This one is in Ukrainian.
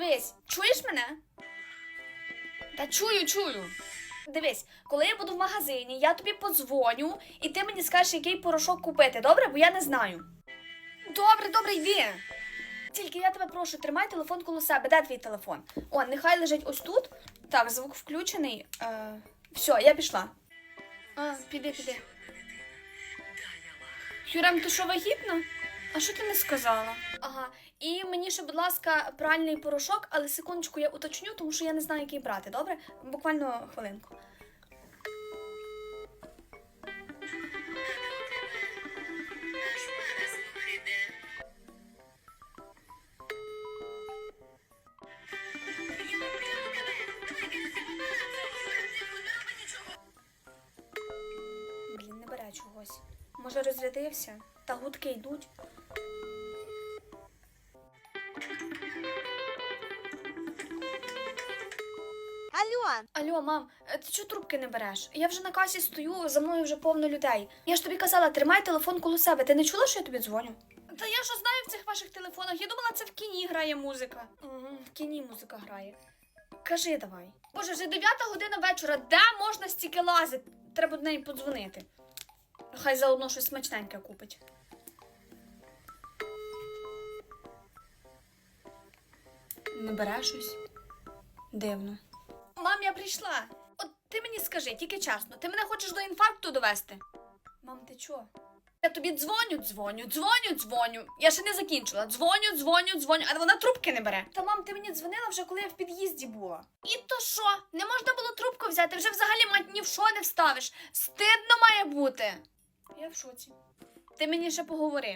Дивись, чуєш мене? Та чую, чую. Дивись, коли я буду в магазині, я тобі подзвоню, і ти мені скажеш, який порошок купити, добре? Бо я не знаю. Добре, добре, йди. Тільки я тебе прошу, тримай телефон коло себе. Де твій телефон? О, нехай лежить ось тут. Так, звук включений. Е, все, я пішла. А, піди, піди. Юрем, ти що вагітна? А що ти не сказала? Ага. Мені ще, будь ласка, пральний порошок, але секундочку я уточню, тому що я не знаю, який брати, добре? Буквально хвилинку. Блін, не бере чогось. Може, розрядився? Та гудки йдуть. Алло, Алло, мам, е, ти чого трубки не береш? Я вже на касі стою, за мною вже повно людей. Я ж тобі казала, тримай телефон коло себе. Ти не чула, що я тобі дзвоню? Та я що знаю в цих ваших телефонах. Я думала, це в кіні грає музика. Угу, в кіні музика грає. Кажи давай. Боже, вже дев'ята година вечора. Де можна стільки лазити? Треба до неї подзвонити. Хай заодно щось смачненьке купить. Не бере щось. Дивно. Мам, я прийшла. От ти мені скажи, тільки чесно, ти мене хочеш до інфаркту довести? Мам, ти чого? Я тобі дзвоню, дзвоню, дзвоню, дзвоню. Я ще не закінчила. Дзвоню, дзвоню, дзвоню, а вона трубки не бере. Та мам, ти мені дзвонила вже, коли я в під'їзді була. І то що? Не можна було трубку взяти, вже взагалі мать ні в що не вставиш. Стидно має бути. Я в шоці. Ти мені ще поговори.